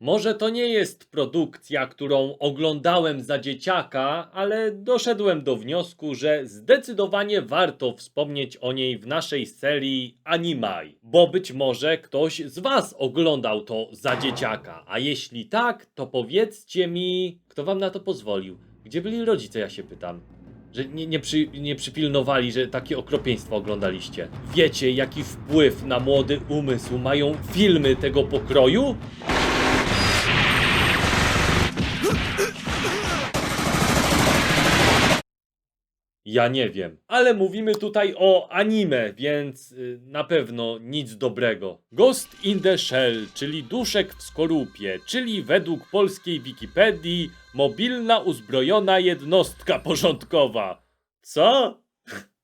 Może to nie jest produkcja, którą oglądałem za dzieciaka, ale doszedłem do wniosku, że zdecydowanie warto wspomnieć o niej w naszej serii Animaj, bo być może ktoś z Was oglądał to za dzieciaka, a jeśli tak, to powiedzcie mi, kto Wam na to pozwolił? Gdzie byli rodzice, ja się pytam? Że nie, nie, przy, nie przypilnowali, że takie okropieństwo oglądaliście. Wiecie, jaki wpływ na młody umysł mają filmy tego pokroju? Ja nie wiem, ale mówimy tutaj o anime, więc y, na pewno nic dobrego. Ghost in the Shell, czyli duszek w skorupie, czyli według polskiej Wikipedii mobilna uzbrojona jednostka porządkowa. Co?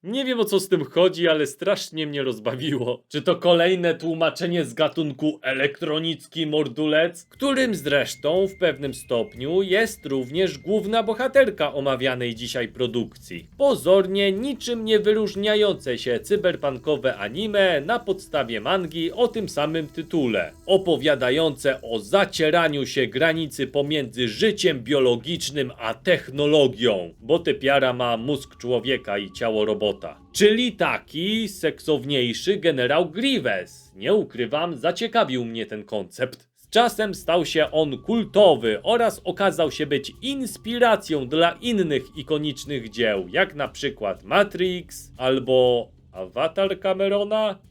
Nie wiem o co z tym chodzi, ale strasznie mnie rozbawiło. Czy to kolejne tłumaczenie z gatunku elektronicki mordulec, którym zresztą w pewnym stopniu jest również główna bohaterka omawianej dzisiaj produkcji. Pozornie niczym nie wyróżniające się cyberpunkowe anime na podstawie mangi o tym samym tytule, opowiadające o zacieraniu się granicy pomiędzy życiem biologicznym a technologią, bo typiara ma mózg człowieka i ciało robota. Czyli taki seksowniejszy generał Grievous. Nie ukrywam, zaciekawił mnie ten koncept. Z czasem stał się on kultowy oraz okazał się być inspiracją dla innych ikonicznych dzieł, jak na przykład Matrix albo Avatar Camerona.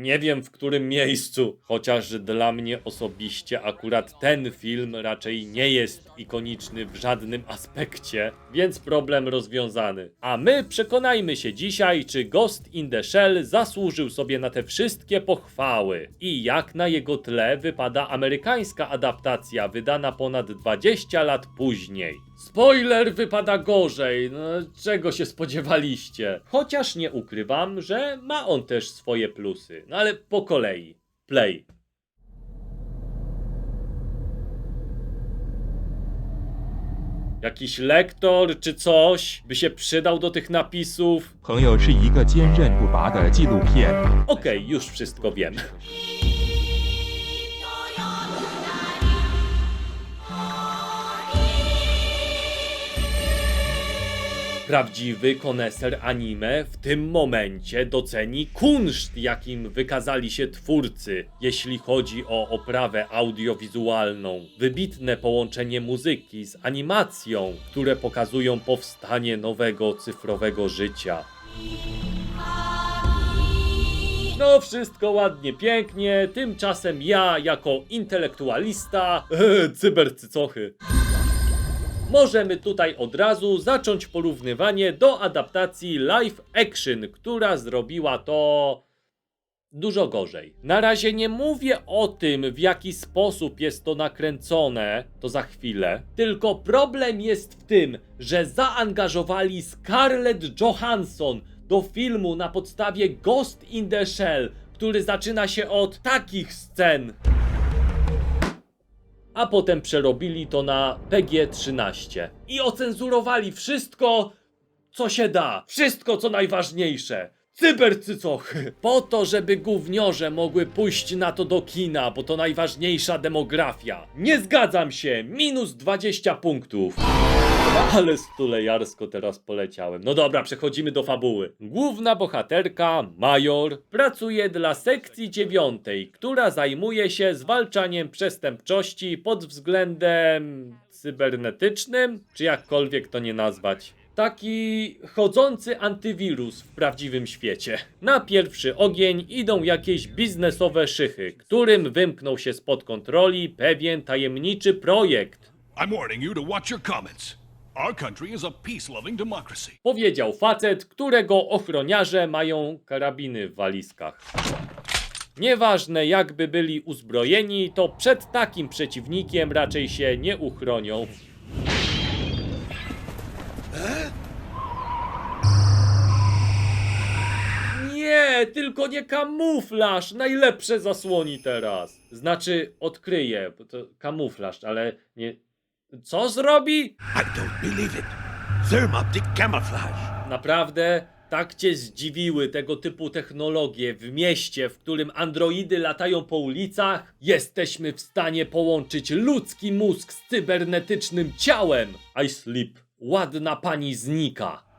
Nie wiem w którym miejscu, chociaż dla mnie osobiście akurat ten film raczej nie jest ikoniczny w żadnym aspekcie, więc problem rozwiązany. A my przekonajmy się dzisiaj, czy Ghost in the Shell zasłużył sobie na te wszystkie pochwały i jak na jego tle wypada amerykańska adaptacja wydana ponad 20 lat później. Spoiler wypada gorzej, no, czego się spodziewaliście? Chociaż nie ukrywam, że ma on też swoje plusy, no ale po kolei. Play. Jakiś lektor czy coś by się przydał do tych napisów. Okej, okay, już wszystko wiem. Prawdziwy koneser anime w tym momencie doceni kunszt, jakim wykazali się twórcy, jeśli chodzi o oprawę audiowizualną. Wybitne połączenie muzyki z animacją, które pokazują powstanie nowego cyfrowego życia. No, wszystko ładnie, pięknie. Tymczasem ja, jako intelektualista, cybercycochy, możemy tutaj od razu zacząć porównywanie do adaptacji live action, która zrobiła to dużo gorzej. Na razie nie mówię o tym, w jaki sposób jest to nakręcone, to za chwilę. Tylko problem jest w tym, że zaangażowali Scarlett Johansson do filmu na podstawie Ghost in the Shell, który zaczyna się od takich scen. A potem przerobili to na PG-13 i ocenzurowali wszystko, co się da. Wszystko, co najważniejsze. Cybercycochy. Po to, żeby gówniorze mogły pójść na to do kina, bo to najważniejsza demografia. Nie zgadzam się. Minus 20 punktów. Ale stulejarsko teraz poleciałem. No dobra, przechodzimy do fabuły. Główna bohaterka, Major, pracuje dla sekcji dziewiątej, która zajmuje się zwalczaniem przestępczości pod względem cybernetycznym, czy jakkolwiek to nie nazwać. Taki chodzący antywirus w prawdziwym świecie. Na pierwszy ogień idą jakieś biznesowe szychy, którym wymknął się spod kontroli pewien tajemniczy projekt. I'm warning you to watch your comments. Our country is a peace loving democracy. Powiedział facet, którego ochroniarze mają karabiny w walizkach. Nieważne jakby byli uzbrojeni, to przed takim przeciwnikiem raczej się nie uchronią. Nie, tylko nie kamuflaż. Najlepsze zasłoni teraz. Znaczy, odkryje, bo to kamuflaż, ale nie. Co zrobi? I don't believe it. Thermoptic camouflage. Naprawdę? Tak cię zdziwiły tego typu technologie w mieście, w którym androidy latają po ulicach? Jesteśmy w stanie połączyć ludzki mózg z cybernetycznym ciałem. I sleep. Ładna pani znika.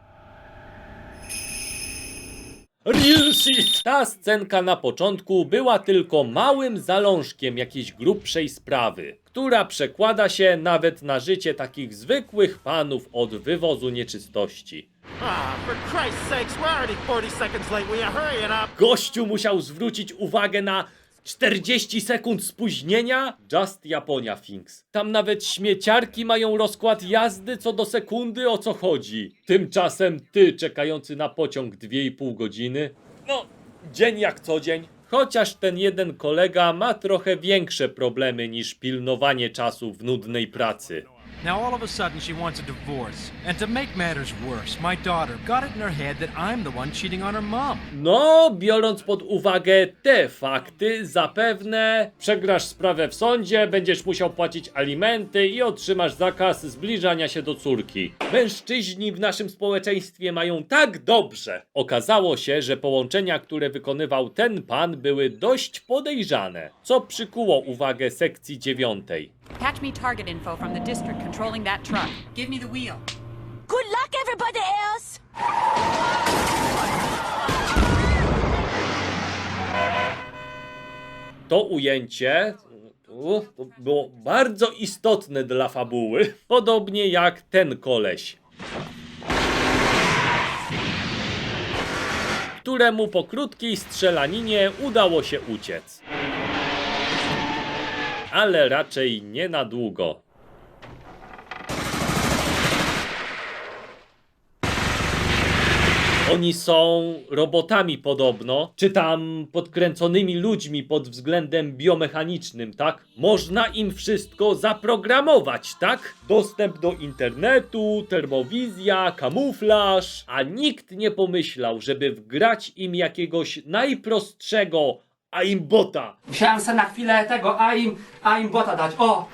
Real shit! Ta scenka na początku była tylko małym zalążkiem jakiejś grubszej sprawy, która przekłada się nawet na życie takich zwykłych panów od wywozu nieczystości. Ah, for Christ's sakes, we're already 40 seconds late. Will you hurry it up? Gościu musiał zwrócić uwagę na 40 sekund spóźnienia? Just Japonia Things. Tam nawet śmieciarki mają rozkład jazdy co do sekundy, o co chodzi. Tymczasem ty, czekający na pociąg 2,5 godziny. No, dzień jak co dzień. Chociaż ten jeden kolega ma trochę większe problemy niż pilnowanie czasu w nudnej pracy. Now, all of a sudden, she wants a divorce. And to make matters worse, my daughter got it in her head that I'm the one cheating on her mom. No, biorąc pod uwagę te fakty, zapewne przegrasz sprawę w sądzie, będziesz musiał płacić alimenty i otrzymasz zakaz zbliżania się do córki. Mężczyźni w naszym społeczeństwie mają tak dobrze. Okazało się, że połączenia, które wykonywał ten pan, były dość podejrzane, co przykuło uwagę sekcji dziewiątej. Patch me target info from the district controlling that truck. Give me the wheel. Good luck, everybody else! To ujęcie u, to było bardzo istotne dla fabuły, podobnie jak ten koleś. Któremu po krótkiej strzelaninie udało się uciec. Ale raczej nie na długo. Oni są robotami podobno, czy tam podkręconymi ludźmi pod względem biomechanicznym, tak? Można im wszystko zaprogramować, tak? Dostęp do internetu, termowizja, kamuflaż, a nikt nie pomyślał, żeby wgrać im jakiegoś najprostszego aimbota. Musiałem sobie na chwilę tego AIM, AIM bota dać. O!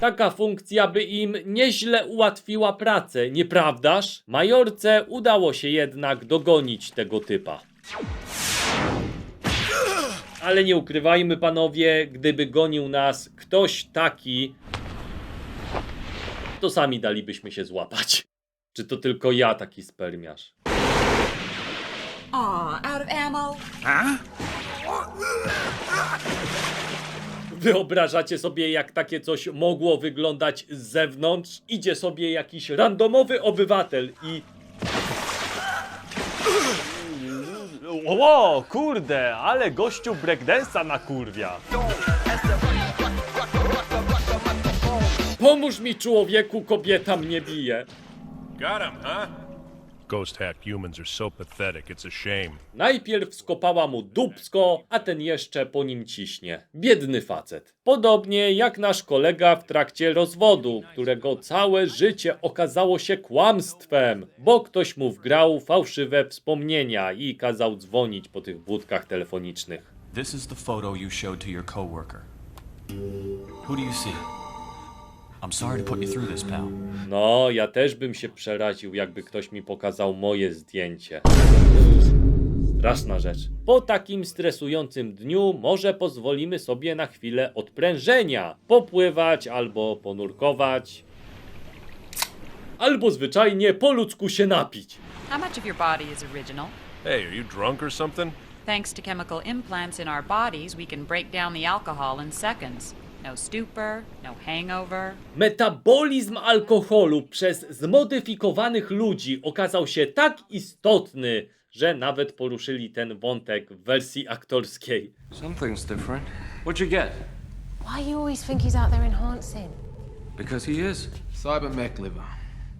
Taka funkcja by im nieźle ułatwiła pracę, nieprawdaż? Majorce udało się jednak dogonić tego typa. Ale nie ukrywajmy, panowie, gdyby gonił nas ktoś taki, to sami dalibyśmy się złapać. Czy to tylko ja taki spermiarz? Aw, out of ammo? Wyobrażacie sobie, jak takie coś mogło wyglądać z zewnątrz? Idzie sobie jakiś randomowy obywatel i. Ło, kurde, ale gościu breakdance'a na kurwia. Pomóż mi człowieku, kobieta mnie bije. Got him, huh? Ghost hacked humans are so pathetic, it's a shame. Najpierw skopała mu dupsko, a ten jeszcze po nim ciśnie. Biedny facet. Podobnie jak nasz kolega w trakcie rozwodu, którego całe życie okazało się kłamstwem, bo ktoś mu wgrał fałszywe wspomnienia i kazał dzwonić po tych budkach telefonicznych. This is the photo you showed to your coworker. Who do you see? I'm sorry to put you through this, pal. No, ja też bym się przeraził, jakby ktoś mi pokazał moje zdjęcie. Straszna rzecz. Po takim stresującym dniu może pozwolimy sobie na chwilę odprężenia. Popływać albo ponurkować. Albo zwyczajnie po ludzku się napić. How much of your body is original? Hey, are you drunk or something? Thanks to chemical implants in our bodies, we can break down the alcohol in seconds. No stupor, no hangover. Metabolizm alkoholu przez zmodyfikowanych ludzi okazał się tak istotny, że nawet poruszyli ten wątek w wersji aktorskiej. Something's different. What'd you get? Why you always think he's out there enhancing? Because he is. Cybermech liver.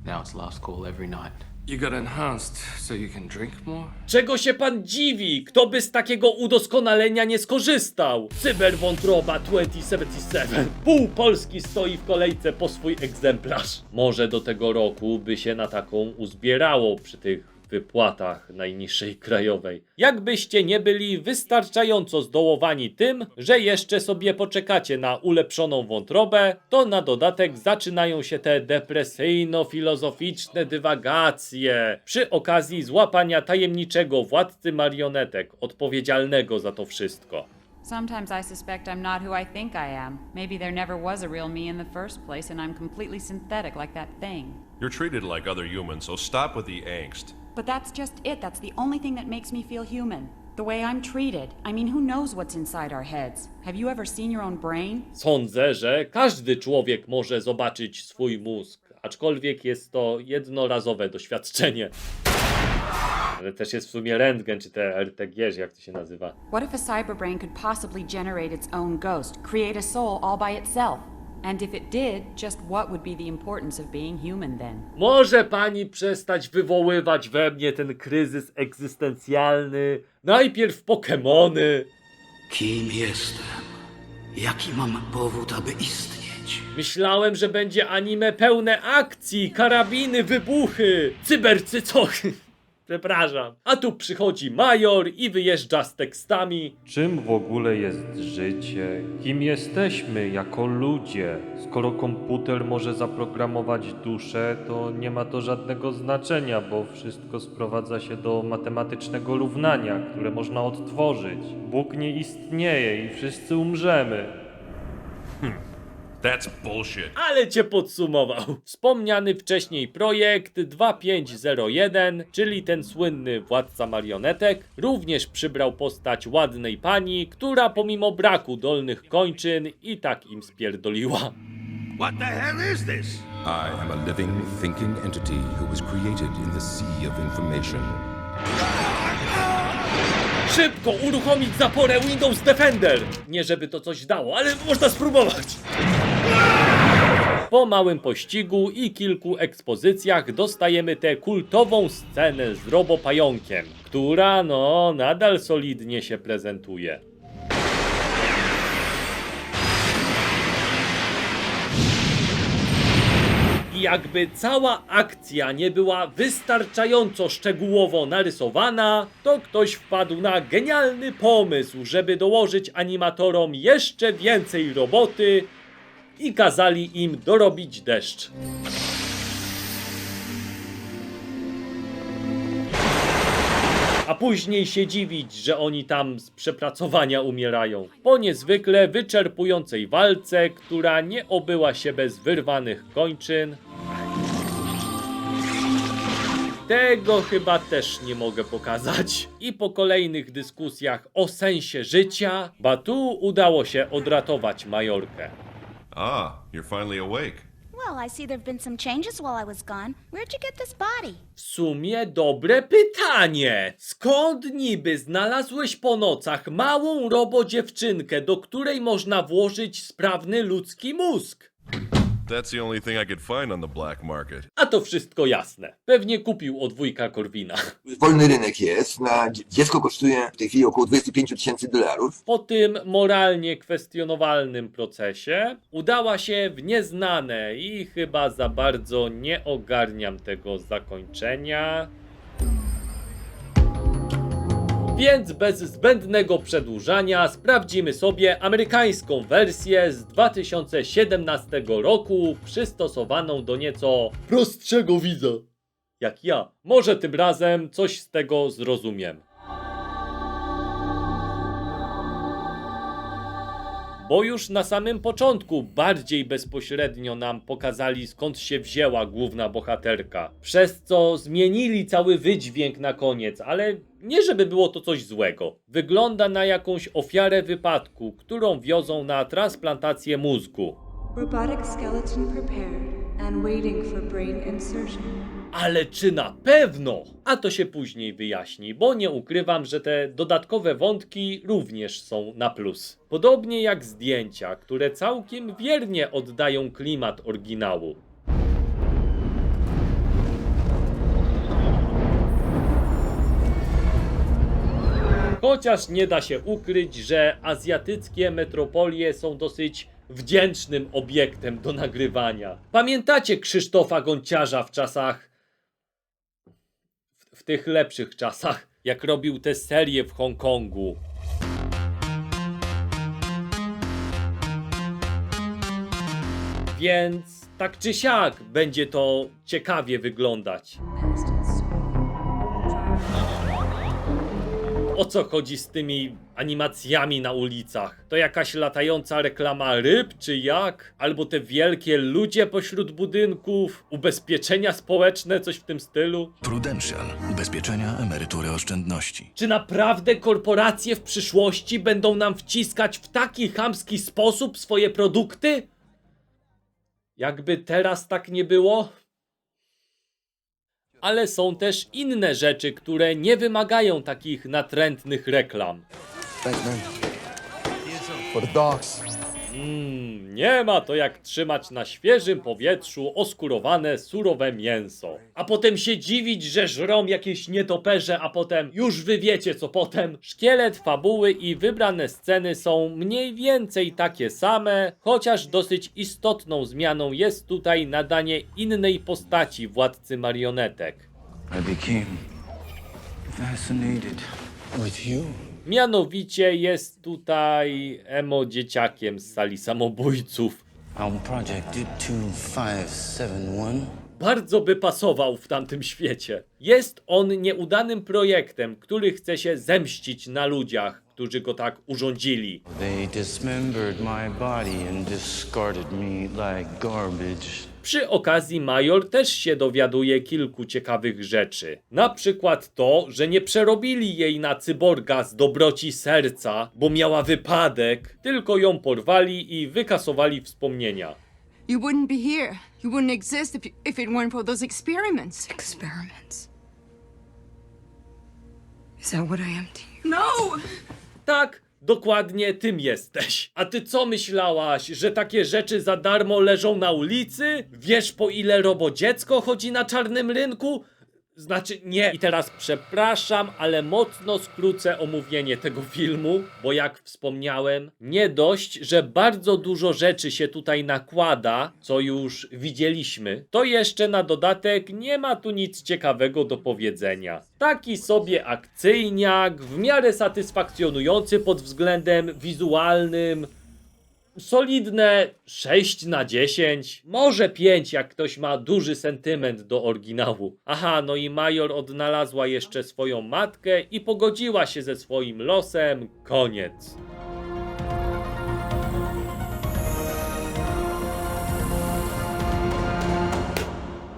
Now it's last call every night. You got enhanced so you can drink more? Czego się pan dziwi? Kto by z takiego udoskonalenia nie skorzystał? Cyberwątroba 2077. Pół Polski stoi w kolejce po swój egzemplarz. Może do tego roku by się na taką uzbierało przy tych wypłatach najniższej krajowej. Jakbyście nie byli wystarczająco zdołowani tym, że jeszcze sobie poczekacie na ulepszoną wątrobę, to na dodatek zaczynają się te depresyjno-filozoficzne dywagacje przy okazji złapania tajemniczego władcy marionetek odpowiedzialnego za to wszystko. Sometimes I suspect I'm not who I think I am. Maybe there never was a real me in the first place, and I'm completely synthetic like that thing. You're treated like other humans, so stop with the angst. But that's just it. That's the only thing that makes me feel human. The way I'm treated. I mean, who knows what's inside our heads? Have you ever seen your own brain? Sądzę, że każdy człowiek może zobaczyć swój mózg, aczkolwiek jest to jednorazowe doświadczenie. Ale też jest w sumie rentgen, czy te RTG, jak to się nazywa. What if a cyberbrain could possibly generate its own ghost, create a soul all by itself? And if it did, just what would be the importance of being human then? Może pani przestać wywoływać we mnie ten kryzys egzystencjalny? Najpierw Pokemony. Kim jestem? Jaki mam powód, aby istnieć? Myślałem, że będzie anime pełne akcji, karabiny, wybuchy, cybercycochy. Przepraszam. A tu przychodzi major i wyjeżdża z tekstami. Czym w ogóle jest życie? Kim jesteśmy jako ludzie? Skoro komputer może zaprogramować duszę, to nie ma to żadnego znaczenia, bo wszystko sprowadza się do matematycznego równania, które można odtworzyć. Bóg nie istnieje i wszyscy umrzemy. That's bullshit. Ale cię podsumował. Wspomniany wcześniej projekt 2501, czyli ten słynny władca marionetek, również przybrał postać ładnej pani, która pomimo braku dolnych kończyn i tak im spierdoliła. What the hell is this? I am a living, thinking entity who was created in the sea of information. Szybko uruchomić zaporę Windows Defender! Nie żeby to coś dało, ale można spróbować. Po małym pościgu i kilku ekspozycjach dostajemy tę kultową scenę z robopająkiem, która no nadal solidnie się prezentuje. I jakby cała akcja nie była wystarczająco szczegółowo narysowana, to ktoś wpadł na genialny pomysł, żeby dołożyć animatorom jeszcze więcej roboty i kazali im dorobić deszcz. A później się dziwić, że oni tam z przepracowania umierają. Po niezwykle wyczerpującej walce, która nie obyła się bez wyrwanych kończyn. Tego chyba też nie mogę pokazać. I po kolejnych dyskusjach o sensie życia, Batu udało się odratować Majorkę. Ah, you're finally awake. Well, I see there've been some changes while I was gone. Where'd you get this body? W sumie dobre pytanie. Skąd niby znalazłeś po nocach małą robodziewczynkę, do której można włożyć sprawny ludzki mózg? That's the only thing I could find on the black market. A to wszystko jasne. Pewnie kupił od wujka Korwina. Wolny rynek jest, na dzie- dziecko kosztuje w tej chwili około 25 tysięcy dolarów. Po tym moralnie kwestionowalnym procesie udała się w nieznane i chyba za bardzo nie ogarniam tego zakończenia. Więc bez zbędnego przedłużania sprawdzimy sobie amerykańską wersję z 2017 roku, przystosowaną do nieco prostszego widza. Jak ja. Może tym razem coś z tego zrozumiem. Bo już na samym początku bardziej bezpośrednio nam pokazali skąd się wzięła główna bohaterka. Przez co zmienili cały wydźwięk na koniec, ale nie żeby było to coś złego. Wygląda na jakąś ofiarę wypadku, którą wiozą na transplantację mózgu. Robotic skeleton prepared and waiting for brain insertion. Ale czy na pewno? A to się później wyjaśni, bo nie ukrywam, że te dodatkowe wątki również są na plus. Podobnie jak zdjęcia, które całkiem wiernie oddają klimat oryginału. Chociaż nie da się ukryć, że azjatyckie metropolie są dosyć wdzięcznym obiektem do nagrywania. Pamiętacie Krzysztofa Gonciarza w czasach w tych lepszych czasach, jak robił te serie w Hongkongu. Więc tak czy siak będzie to ciekawie wyglądać. O co chodzi z tymi animacjami na ulicach? To jakaś latająca reklama ryb, czy jak? Albo te wielkie ludzie pośród budynków? Ubezpieczenia społeczne, coś w tym stylu? Prudential. Ubezpieczenia, emerytury, oszczędności. Czy naprawdę korporacje w przyszłości będą nam wciskać w taki chamski sposób swoje produkty? Jakby teraz tak nie było? Ale są też inne rzeczy, które nie wymagają takich natrętnych reklam. For the dogs. Mm, nie ma to jak trzymać na świeżym powietrzu oskurowane, surowe mięso. A potem się dziwić, że żrą jakieś nietoperze, a potem już wy wiecie co potem. Szkielet fabuły i wybrane sceny są mniej więcej takie same, chociaż dosyć istotną zmianą jest tutaj nadanie innej postaci władcy marionetek. I became fascinated with you. Mianowicie jest tutaj emo dzieciakiem z sali samobójców. On Project 2571. bardzo by pasował w tamtym świecie. Jest on nieudanym projektem, który chce się zemścić na ludziach, którzy go tak urządzili. They dismembered my body and discarded me like garbage. Przy okazji Major też się dowiaduje kilku ciekawych rzeczy. Na przykład to, że nie przerobili jej na cyborga z dobroci serca, bo miała wypadek, tylko ją porwali i wykasowali wspomnienia. You wouldn't be here. You wouldn't exist if, you, if it weren't for those experiments. Experiments? Is that what I am to you? No! Tak, dokładnie tym jesteś. A ty co myślałaś, że takie rzeczy za darmo leżą na ulicy? Wiesz po ile robodziecko chodzi na czarnym rynku? Znaczy nie. I teraz przepraszam, ale mocno skrócę omówienie tego filmu, bo jak wspomniałem, nie dość, że bardzo dużo rzeczy się tutaj nakłada, co już widzieliśmy, to jeszcze na dodatek nie ma tu nic ciekawego do powiedzenia. Taki sobie akcyjniak, w miarę satysfakcjonujący pod względem wizualnym, solidne 6 na 10, może 5, jak ktoś ma duży sentyment do oryginału. Aha, no i Major odnalazła jeszcze swoją matkę i pogodziła się ze swoim losem. Koniec.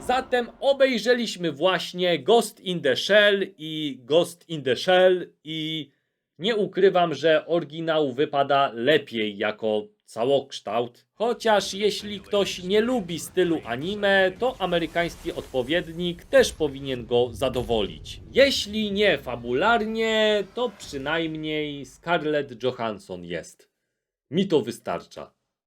Zatem obejrzeliśmy właśnie Ghost in the Shell i Ghost in the Shell i nie ukrywam, że oryginał wypada lepiej jako całokształt. Chociaż jeśli ktoś nie lubi stylu anime, to amerykański odpowiednik też powinien go zadowolić. Jeśli nie fabularnie, to przynajmniej Scarlett Johansson jest. Mi to wystarcza.